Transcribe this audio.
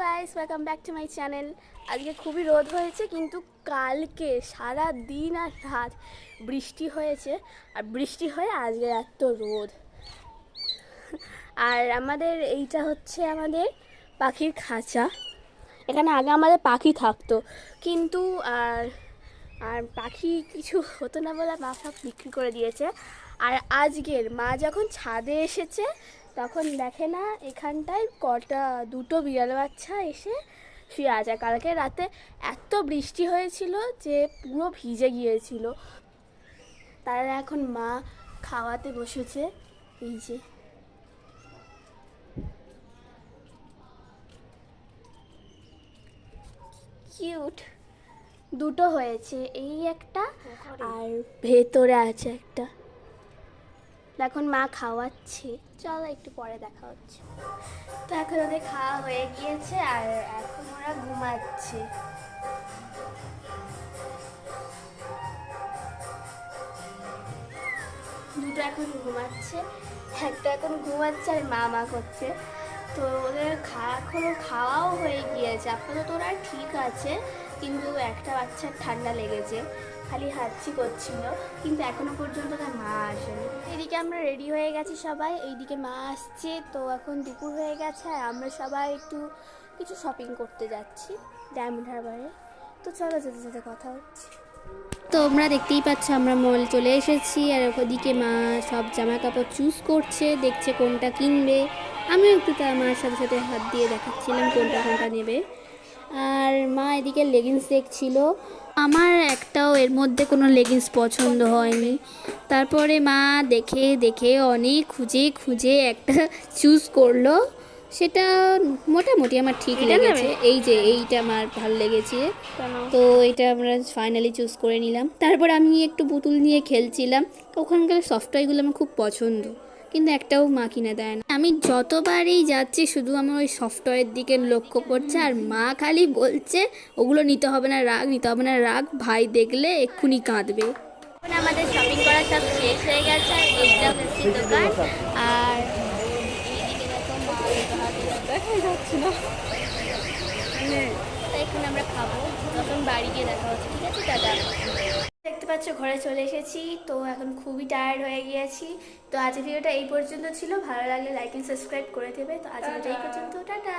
Guys welcome back to my channel আজকে খুবই রোদ হয়েছে, কিন্তু কালকে সারা দিন আর রাত বৃষ্টি হয়েছে। আর বৃষ্টি হয়ে আজকে এত রোদ। আর আমাদের এইটা হচ্ছে আমাদের পাখির খাঁচা। এখানে আগে আমাদের পাখি থাকতো, কিন্তু আর আর পাখি কিছু হতো না বলে মা সব বিক্রি করে দিয়েছে। আর আজকের মা যখন ছাদে এসেছে তখন দেখে না এখানটায় কটা দুটো বিড়াল বাচ্চা এসে শুয়ে আছে। কালকে রাতে এত বৃষ্টি হয়েছিল যে পুরো ভিজে গিয়েছিল। তারা এখন মা খাওয়াতে বসেছে। এই যে। কিউট। দুটো হয়েছে। এই একটা আর ভেতরে আছে একটা। এখন মা খাওয়াচ্ছে। চলো একটু পরে দেখা হচ্ছে। তো এখন ওদের খাওয়া হয়ে গিয়েছে আর এখন ওরা ঘুমাচ্ছে। দুটো এখন ঘুমাচ্ছে, একটা এখন ঘুমাচ্ছে আর মা মা করছে। তো ওদের খাওয়া এখনও খাওয়াও হয়ে গিয়েছে। আপাতত ওরা ঠিক আছে। কিন্তু একটা বাচ্চার ঠান্ডা লেগেছে, খালি হাঁচি করছিল, কিন্তু এখনও পর্যন্ত তার মা আসেনি। এদিকে আমরা রেডি হয়ে গেছি সবাই, এইদিকে মা আসছে, তো এখন দুপুর হয়ে গেছে, আর আমরা সবাই একটু কিছু শপিং করতে যাচ্ছি ডায়মন্ড হারবারে তো চলো যেতে যেতে কথা হচ্ছে। তোমরা দেখতেই পাচ্ছ আমরা মল চলে এসেছি, আর ওদিকে মা সব জামা কাপড় চুজ করছে, দেখছে কোনটা কিনবে। আমিও একটু তার মার সাথে সাথে হাত দিয়ে দেখাচ্ছিলাম কোনটা কোনটা নেবে। আর মা এদিকে লেগিংস দেখছিল। আমার একটাও এর মধ্যে কোনো লেগিংস পছন্দ হয়নি। তারপরে মা দেখে দেখে অনেক খুঁজে খুঁজে একটা চুজ করল। সেটা মোটামুটি আমার ঠিক লেগেছে। এই যে এইটা আমার ভালো লেগেছে। তো এটা আমরা ফাইনালি চুজ করে নিলাম। তারপর আমি একটু পুতুল নিয়ে খেলছিলাম। ওখানকার সফটওয়্যারগুলো আমার খুব পছন্দ। কিন্তু একটাও মা কিনে দেয় না। আমি যতবারই যাচ্ছি শুধু আমার ওই সফটওয়্যার দিকে লক্ষ্য করছে আর মা খালি বলছে ওগুলো নিতে হবে না রাগ নিতে হবে না রাগ ভাই দেখলে এক্ষুনি কাঁদবে। আমাদের শপিং করা সব শেষ হয়ে গেছে আর এইটা হচ্ছে দোকান এখন আমরা খাব তখন বাড়ি গিয়ে দেখা হচ্ছে ঠিক আছে দাদা পাচ্ছ, ঘরে চলে এসেছি। তো এখন খুবই টায়ার্ড হয়ে গিয়েছি। তো আজকের ভিডিওটা এই পর্যন্ত ছিল। ভালো লাগলে লাইক এন্ড সাবস্ক্রাইব করে দেবে। তো ভিডিও এই পর্যন্ত। টাটা!